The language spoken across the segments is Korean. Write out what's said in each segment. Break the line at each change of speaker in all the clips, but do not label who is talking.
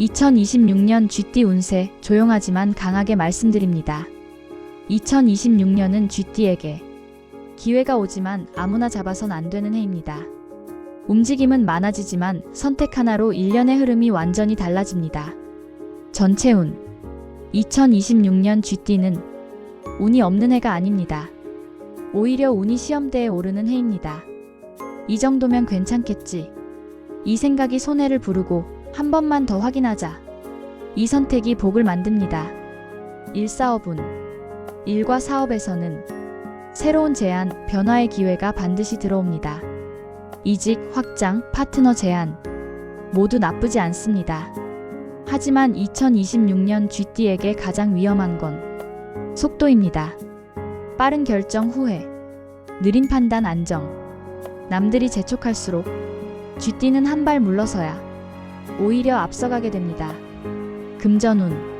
2026년 쥐띠 운세 조용하지만 강하게 말씀드립니다. 2026년은 쥐띠에게 기회가 오지만 아무나 잡아선 안 되는 해입니다. 움직임은 많아지지만 선택 하나로 일련의 흐름이 완전히 달라집니다. 전체 운 2026년 쥐띠는 운이 없는 해가 아닙니다. 오히려 운이 시험대에 오르는 해입니다. 이 정도면 괜찮겠지. 이 생각이 손해를 부르고 한 번만 더 확인하자. 이 선택이 복을 만듭니다. 일사업운 일과 사업에서는 새로운 제안, 변화의 기회가 반드시 들어옵니다. 이직, 확장, 파트너 제안 모두 나쁘지 않습니다. 하지만 2026년 쥐띠에게 가장 위험한 건 속도입니다. 빠른 결정 후회, 느린 판단 안정. 남들이 재촉할수록 쥐띠는 한 발 물러서야 오히려 앞서가게 됩니다. 금전운.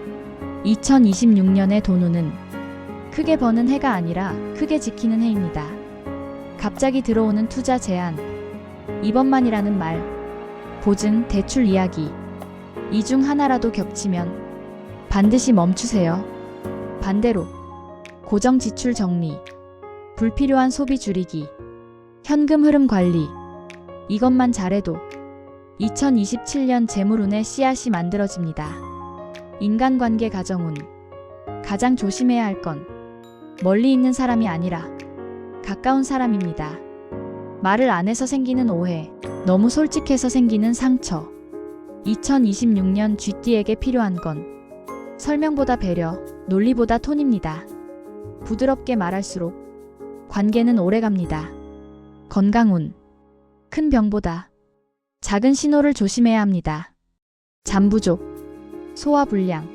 2026년의 돈운은 크게 버는 해가 아니라 크게 지키는 해입니다. 갑자기 들어오는 투자 제한, 이번만이라는 말, 보증, 대출 이야기, 이 중 하나라도 겹치면 반드시 멈추세요. 반대로, 고정 지출 정리, 불필요한 소비 줄이기, 현금 흐름 관리, 이것만 잘해도 2027년 재물운의 씨앗이 만들어집니다. 인간관계 가정운, 가장 조심해야 할 건 멀리 있는 사람이 아니라 가까운 사람입니다. 말을 안 해서 생기는 오해, 너무 솔직해서 생기는 상처. 2026년 쥐띠에게 필요한 건 설명보다 배려, 논리보다 톤입니다. 부드럽게 말할수록 관계는 오래 갑니다. 건강운. 큰 병보다 작은 신호를 조심해야 합니다. 잠 부족, 소화 불량,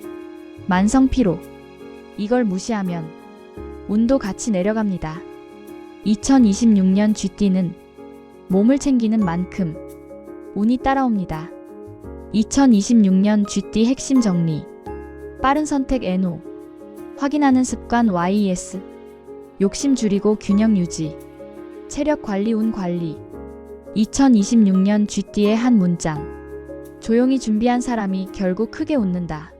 만성 피로. 이걸 무시하면 운도 같이 내려갑니다. 2026년 쥐띠는 몸을 챙기는 만큼 운이 따라옵니다. 2026년 쥐띠 핵심 정리. 빠른 선택 NO. 확인하는 습관 YES. 욕심 줄이고 균형 유지. 체력 관리 운 관리. 2026년 쥐띠의 한 문장. 조용히 준비한 사람이 결국 크게 웃는다.